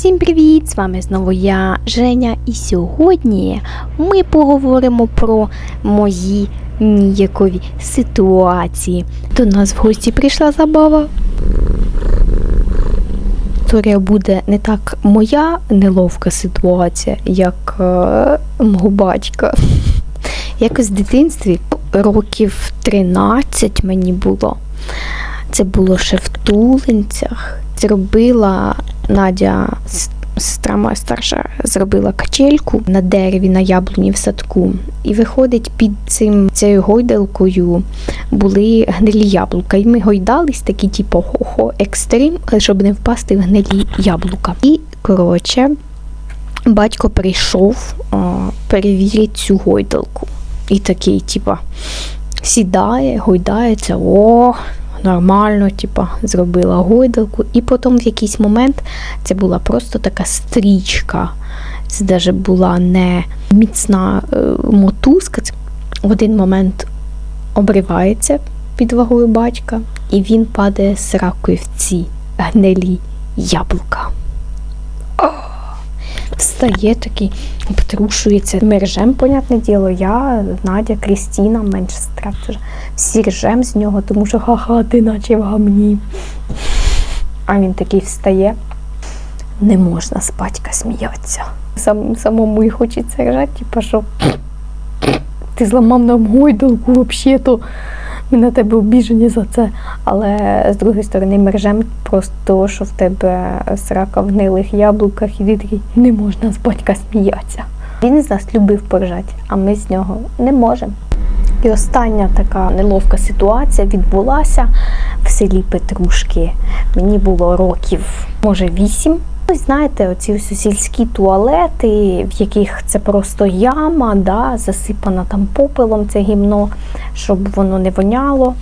Всім привіт! З вами знову я, Женя, і сьогодні ми поговоримо про мої ніякові ситуації. До нас в гості прийшла забава. Історія буде не так моя неловка ситуація, як е, мого батька. Якось в дитинстві років 13 мені було. Це було ще в Тулинцях. Зробила Надя, сестра моя старша, зробила качельку на дереві на яблуні в садку. І виходить під цим цією гойдалкою були гнилі яблука. І ми гойдались такі, типу, хо-хо, екстрим, щоб не впасти в гнилі яблука. І коротше, батько прийшов перевірити цю гойдалку. І такий, типа, сідає, гойдається, о, нормально, типа, зробила гойдалку. І потім в якийсь момент це була просто така стрічка. Це навіть була не міцна е, мотузка. В один момент обривається під вагою батька, і він падає з ракою в ці гнилі яблука. Встає такий, обтрушується. Ми ржем, понятне діло, я, Надя, Крістіна, менша сестра. Всі ржем з нього, тому що ха-ха, ти наче в гамні. А він такий встає. Не можна з батька сміятися. Сам, самому і хочеться ржати, типу, що ти зламав нам гойдалку, взагалі-то ми на тебе обіжені за це. Але з другої сторони, ми ржем просто що в тебе срака в гнилих яблуках, і ти не можна з батька сміятися. Він з нас любив поржати, а ми з нього не можемо. І остання така неловка ситуація відбулася в селі Петрушки. Мені було років, може, вісім. Знаєте, оці ось сільські туалети, в яких це просто яма, да, засипана там попелом це гімно, щоб воно не воняло.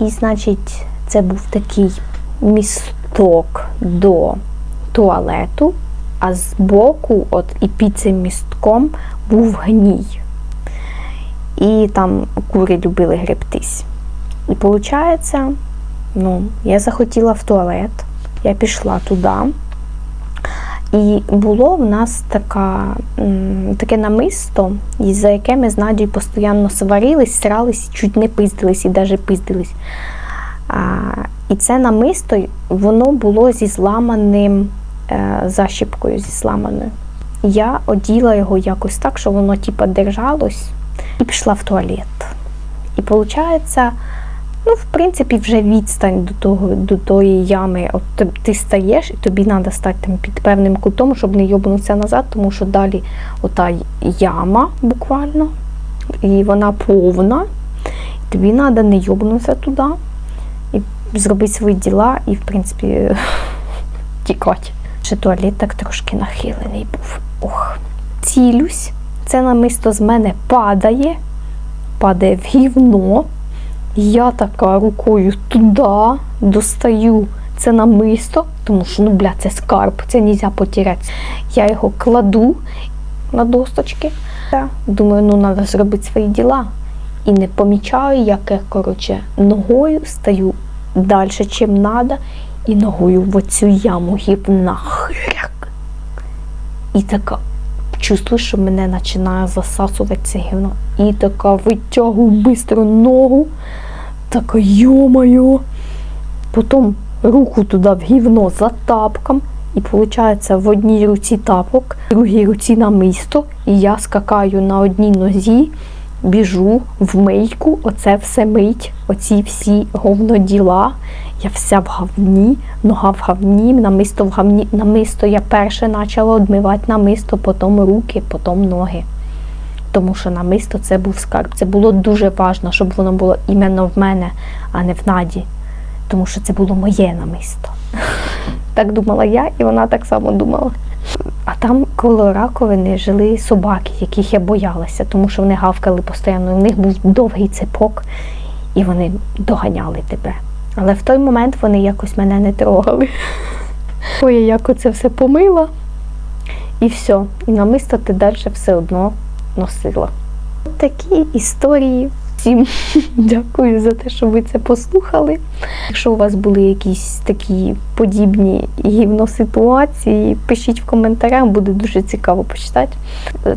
І, значить, це був такий місток до туалету, а збоку, от і під цим містком, був гній. І там кури любили гребтись. І виходить, ну, я захотіла в туалет, я пішла туди. І було в нас така, таке намисто, за яке ми з Надією постійно сварились, срались, чуть не пиздились і навіть пиздились. А, і це намисто, воно було зі зламаним е, защіпкою, зі зламаною. Я оділа його якось так, що воно типа держалось, і пішла в туалет. І виходить, ну, в принципі, вже відстань до того, до тої ями. От ти- ти стаєш, і тобі треба стати там під певним кутом, щоб не йобнутися назад, тому що далі ота яма буквально, і вона повна. Тобі треба не йобнутися туди і зробити свої діла, і, в принципі, тікати. Ще туалет так трошки нахилений був. Ох. Цілюсь, це намисто з мене падає, падає в гівно. Я така рукою туди достаю це намисто, тому що, ну, бля, це скарб, це нельзя потеряти. Я його кладу на досточки. Думаю, ну треба зробити свої діла. І не помічаю, як я, коротше, ногою стаю далі, чим треба, і ногою в оцю яму гівна. Хряк. І така чувствую, що мене починає засасувати це гівно. І така витягую бистро ногу, така йомаю. Потім руку туди в гівно за тапком. І виходить, в одній руці тапок, в другій руці намисто, і я скакаю на одній нозі, біжу в мийку, оце все мить, оці всі говноділа. Я вся в говні, нога в говні, намисто в говні. Намисто я перше почала одмивати намисто, потім руки, потім ноги. Тому що намисто це був скарб. Це було дуже важливо, щоб воно було іменно в мене, а не в Наді. Тому що це було моє намисто. Так думала я, і вона так само думала. А там коло раковини жили собаки, яких я боялася, тому що вони гавкали постійно. У них був довгий цепок, і вони доганяли тебе. Але в той момент вони якось мене не трогали. Ой, я як оце все помила, і все. І намисто ти далі все одно носила. Такі історії Всім дякую за те, що ви це послухали. Якщо у вас були якісь такі подібні гівно ситуації, пишіть в коментарях, буде дуже цікаво почитати.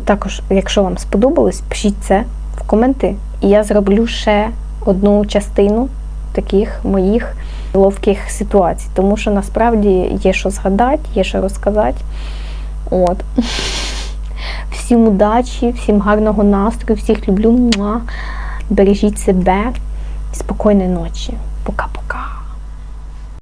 Також, якщо вам сподобалось, пишіть це в коменти, і я зроблю ще одну частину таких моїх ловких ситуацій, тому що насправді є що згадати, є що розказати. От. Всім удачі, всім гарного настрою, всіх люблю. Бережіть себе. Спокійної ночі. Пока-пока.